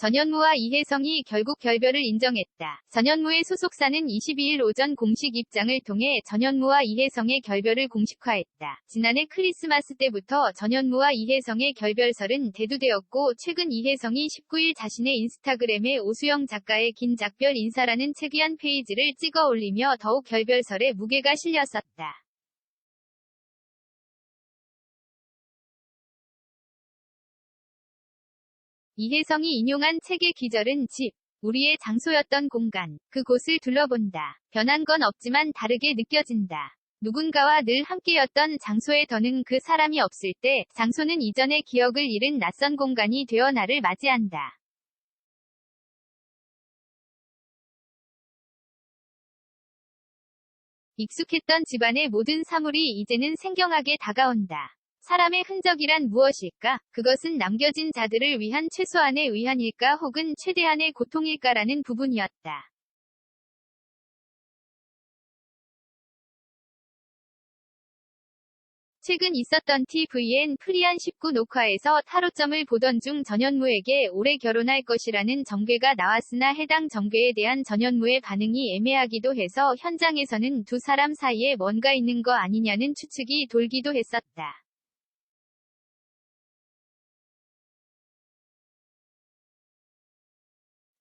전현무와 이혜성이 결국 결별을 인정했다. 전현무의 소속사는 22일 오전 공식 입장을 통해 전현무와 이혜성의 결별을 공식화했다. 지난해 크리스마스 때부터 전현무와 이혜성의 결별설은 대두되었고 최근 이혜성이 19일 자신의 인스타그램에 오수영 작가의 긴 작별 인사라는 책이한 페이지를 찍어 올리며 더욱 결별설에 무게가 실렸었다. 이혜성이 인용한 책의 기절은 집, 우리의 장소였던 공간, 그곳을 둘러본다. 변한 건 없지만 다르게 느껴진다. 누군가와 늘 함께였던 장소에 더는 그 사람이 없을 때, 장소는 이전의 기억을 잃은 낯선 공간이 되어 나를 맞이한다. 익숙했던 집안의 모든 사물이 이제는 생경하게 다가온다. 사람의 흔적이란 무엇일까? 그것은 남겨진 자들을 위한 최소한의 위안일까 혹은 최대한의 고통일까라는 부분이었다. 최근 있었던 TVN 프리안 19 녹화에서 타로점을 보던 중 전현무에게 올해 결혼할 것이라는 정괴가 나왔으나 해당 정괴에 대한 전현무의 반응이 애매하기도 해서 현장에서는 두 사람 사이에 뭔가 있는 거 아니냐는 추측이 돌기도 했었다.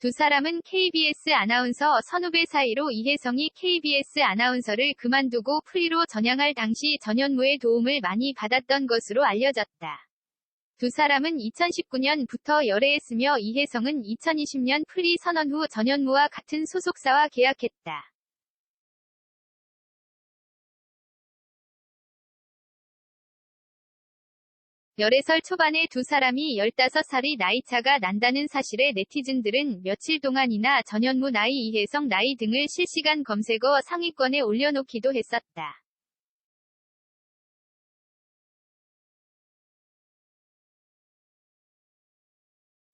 두 사람은 KBS 아나운서 선후배 사이로 이혜성이 KBS 아나운서를 그만두고 프리로 전향할 당시 전현무의 도움을 많이 받았던 것으로 알려졌다. 두 사람은 2019년부터 열애했으며 이혜성은 2020년 프리 선언 후 전현무와 같은 소속사와 계약했다. 열애설 초반에 두 사람이 15살이 나이차가 난다는 사실에 네티즌들은 며칠 동안이나 전현무 나이 이혜성 나이 등을 실시간 검색어 상위권에 올려놓기도 했었다.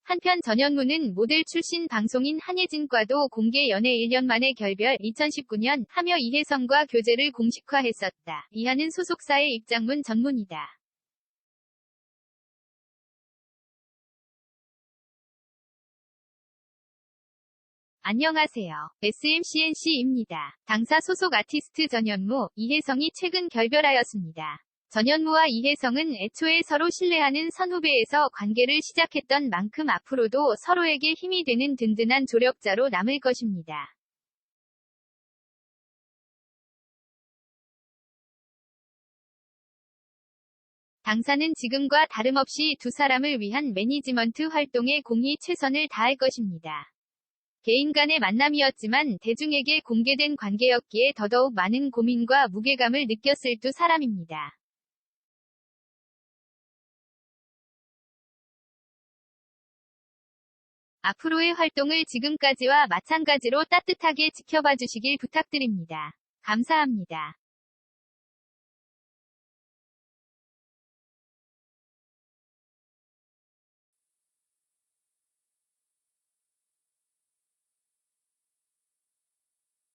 한편 전현무는 모델 출신 방송인 한예진과도 공개 연애 1년 만에 결별 2019년 하며 이혜성과 교제를 공식화했었다. 이하는 소속사의 입장문 전문이다. 안녕하세요. SMCNC입니다. 당사 소속 아티스트 전현무, 이혜성이 최근 결별하였습니다. 전현무와 이혜성은 애초에 서로 신뢰하는 선후배에서 관계를 시작했던 만큼 앞으로도 서로에게 힘이 되는 든든한 조력자로 남을 것입니다. 당사는 지금과 다름없이 두 사람을 위한 매니지먼트 활동에 공히 최선을 다할 것입니다. 개인 간의 만남이었지만 대중에게 공개된 관계였기에 더더욱 많은 고민과 무게감을 느꼈을 두 사람입니다. 앞으로의 활동을 지금까지와 마찬가지로 따뜻하게 지켜봐 주시길 부탁드립니다. 감사합니다.